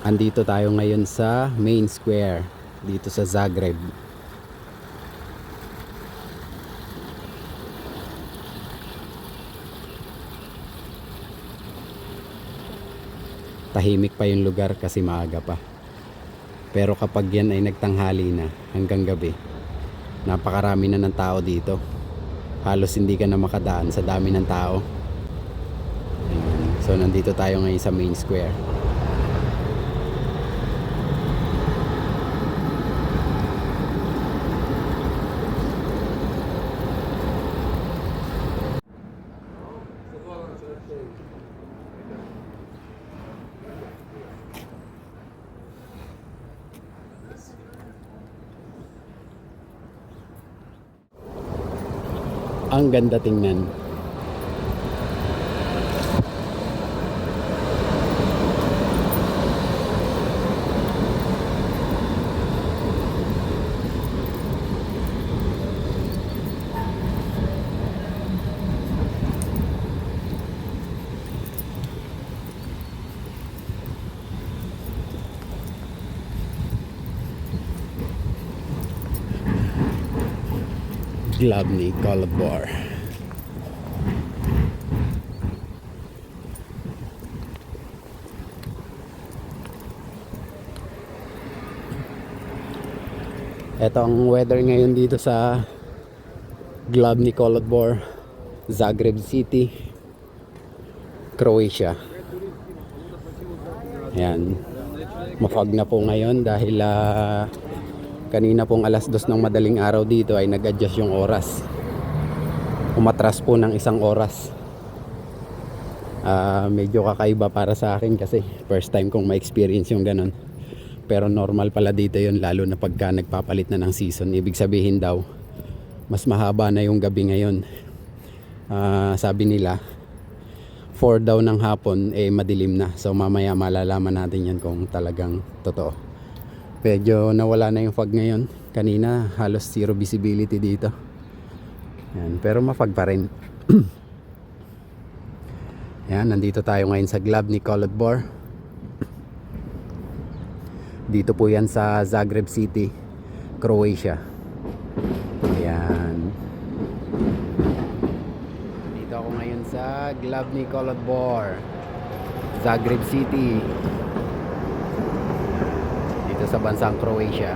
Andito tayo ngayon sa main square dito sa Zagreb. Tahimik pa yung lugar kasi maaga pa. Pero kapag yan ay nagtanghali na hanggang gabi, napakarami na ng tao dito. Halos hindi ka na makadaan sa dami ng tao. So nandito tayo ngayon sa main square. Ang ganda tingnan. Glabny Colored Bar. Ito ang weather ngayon dito sa Glabny Colored Bar, Zagreb City, Croatia. Ayan. Mafog na po ngayon dahil ah, kanina pong alas dos ng madaling araw dito ay nag-adjust yung oras. Umatras po ng isang oras. Ah, medyo kakaiba para sa akin kasi first time kong ma-experience yung ganun. Pero normal pala dito yun lalo na pagka nagpapalit na ng season. Ibig sabihin daw, mas mahaba na yung gabi ngayon. Ah, sabi nila, 4 daw ng hapon eh madilim na. So mamaya malalaman natin yan kung talagang totoo. Medyo nawala na yung fog ngayon. Kanina halos zero visibility dito. Yan, pero mafag pa rin. Yan, nandito tayo ngayon sa Glabny Colored Bar. Dito po yan sa Zagreb City, Croatia. Ayan. Dito ako ngayon sa Glabny Colored Bar, Zagreb City. Sa bansang Croatia.